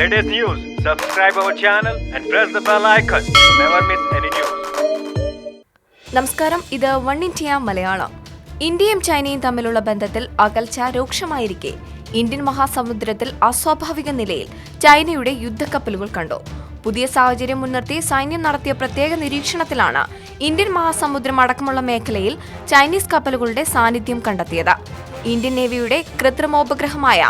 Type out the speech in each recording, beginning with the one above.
latest news, subscribe our channel and press the bell icon. Never miss any news. നമസ്കാരം. ഇത് one India Malayalam. ഇന്ത്യയും ചൈനയും തമ്മിലുള്ള ബന്ധത്തിൽ അകൽച്ച രൂക്ഷമായിരിക്കെ. ഇന്ത്യൻ മഹാസമുദ്രത്തിൽ അസ്വാഭാവിക നിലയിൽ ചൈനയുടെ യുദ്ധക്കപ്പലുകൾ കണ്ടു. പുതിയ സാഹചര്യം മുൻനിർത്തി സൈന്യം നടത്തിയ പ്രത്യേക നിരീക്ഷണത്തിലാണ് ഇന്ത്യൻ മഹാസമുദ്രം അടക്കമുള്ള മേഖലയിൽ ചൈനീസ് കപ്പലുകളുടെ സാന്നിധ്യം കണ്ടെത്തിയത്. ഇന്ത്യൻ നേവിയുടെ കൃത്രിമോപഗ്രഹമായ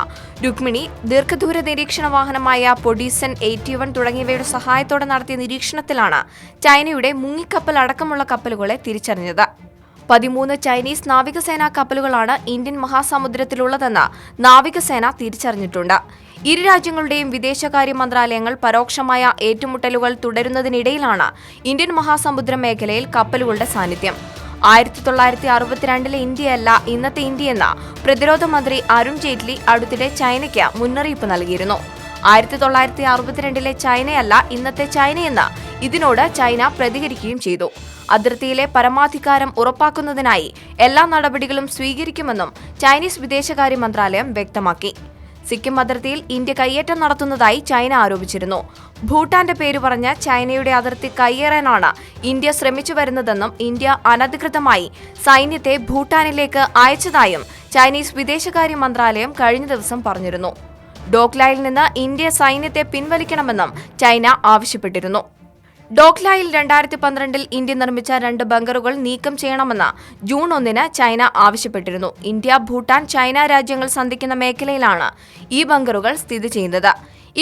രുക്മിണി ദീർഘദൂര നിരീക്ഷണ വാഹനമായ പൊഡീസൺ എയ്റ്റി വൺ തുടങ്ങിയവയുടെ സഹായത്തോടെ നടത്തിയ നിരീക്ഷണത്തിലാണ് ചൈനയുടെ മുങ്ങിക്കപ്പൽ അടക്കമുള്ള കപ്പലുകളെ തിരിച്ചറിഞ്ഞത്. പതിമൂന്ന് ചൈനീസ് നാവികസേനാ കപ്പലുകളാണ് ഇന്ത്യൻ മഹാസമുദ്രത്തിലുള്ളതെന്ന് നാവികസേന തിരിച്ചറിഞ്ഞിട്ടുണ്ട്. ഇരു രാജ്യങ്ങളുടെയും വിദേശകാര്യ മന്ത്രാലയങ്ങൾ പരോക്ഷമായ ഏറ്റുമുട്ടലുകൾ തുടരുന്നതിനിടയിലാണ് ഇന്ത്യൻ മഹാസമുദ്ര മേഖലയിൽ കപ്പലുകളുടെ സാന്നിധ്യം. ആയിരത്തി തൊള്ളായിരത്തി അറുപത്തിരണ്ടിലെ ഇന്ത്യയല്ല ഇന്നത്തെ ഇന്ത്യയെന്ന പ്രതിരോധ മന്ത്രി അരുൺ ജെയ്റ്റ്ലി അടുത്തിടെ ചൈനയ്ക്ക് മുന്നറിയിപ്പ് നൽകിയിരുന്നു. ആയിരത്തി തൊള്ളായിരത്തി അറുപത്തിരണ്ടിലെ ചൈനയല്ല ഇന്നത്തെ ചൈനയെന്ന് ഇതിനോട് ചൈന പ്രതികരിക്കുകയും ചെയ്തു. അതിർത്തിയിലെ പരമാധികാരം ഉറപ്പാക്കുന്നതിനായി എല്ലാ നടപടികളും സ്വീകരിക്കുമെന്നും ചൈനീസ് വിദേശകാര്യ മന്ത്രാലയം വ്യക്തമാക്കി. സിക്കിം അതിർത്തിയിൽ ഇന്ത്യ കയ്യേറ്റം നടത്തുന്നതായി ചൈന ആരോപിച്ചിരുന്നു. ഭൂട്ടാന്റെ പേര് പറഞ്ഞ് ചൈനയുടെ അതിർത്തി കയ്യേറാനാണ് ഇന്ത്യ ശ്രമിച്ചു വരുന്നതെന്നും ഇന്ത്യ അനധികൃതമായി സൈന്യത്തെ ഭൂട്ടാനിലേക്ക് അയച്ചതായും ചൈനീസ് വിദേശകാര്യ മന്ത്രാലയം കഴിഞ്ഞ ദിവസം പറഞ്ഞിരുന്നു. ഡോക്ലായിൽ നിന്ന് ഇന്ത്യ സൈന്യത്തെ പിൻവലിക്കണമെന്നും ചൈന ആവശ്യപ്പെട്ടിരുന്നു. ഡോക്ലായിൽ രണ്ടായിരത്തി പന്ത്രണ്ടിൽ ഇന്ത്യ നിർമ്മിച്ച രണ്ട് ബങ്കറുകൾ നീക്കം ചെയ്യണമെന്ന് ജൂൺ ഒന്നിന് ചൈന ആവശ്യപ്പെട്ടിരുന്നു. ഇന്ത്യ ഭൂട്ടാൻ ചൈന രാജ്യങ്ങൾ സന്ധിക്കുന്ന മേഖലയിലാണ് ഈ ബങ്കറുകൾ സ്ഥിതി ചെയ്യുന്നത്.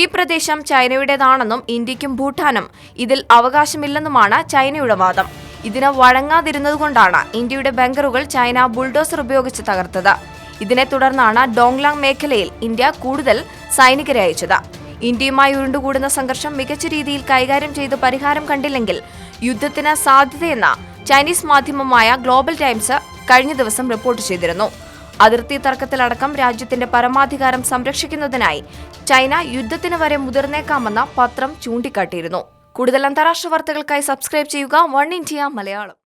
ഈ പ്രദേശം ചൈനയുടേതാണെന്നും ഇന്ത്യക്കും ഭൂട്ടാനും ഇതിൽ അവകാശമില്ലെന്നുമാണ് ചൈനയുടെ വാദം. ഇതിന് വഴങ്ങാതിരുന്നതുകൊണ്ടാണ് ഇന്ത്യയുടെ ബങ്കറുകൾ ചൈന ബുൾഡോസർ ഉപയോഗിച്ച് തകർത്തത്. ഇതിനെ തുടർന്നാണ് ഡോങ്ലാങ് മേഖലയിൽ ഇന്ത്യ കൂടുതൽ സൈനികരെ അയച്ചത്. ഇന്ത്യയുമായി ഉരുണ്ടുകൂടുന്ന സംഘർഷം മികച്ച രീതിയിൽ കൈകാര്യം ചെയ്ത് പരിഹാരം കണ്ടില്ലെങ്കിൽ യുദ്ധത്തിന് സാധ്യതയെന്ന ചൈനീസ് മാധ്യമമായ ഗ്ലോബൽ ടൈംസ് കഴിഞ്ഞ ദിവസം റിപ്പോർട്ട് ചെയ്തിരുന്നു. അതിർത്തി തർക്കത്തിലടക്കം രാജ്യത്തിന്റെ പരമാധികാരം സംരക്ഷിക്കുന്നതിനായി ചൈന യുദ്ധത്തിന് വരെ മുതിർന്നേക്കാമെന്ന പത്രം ചൂണ്ടിക്കാട്ടിയിരുന്നു. കൂടുതൽ അന്താരാഷ്ട്ര വാർത്തകൾക്കായി സബ്സ്ക്രൈബ് ചെയ്യുക വൺ ഇന്ത്യ മലയാളം.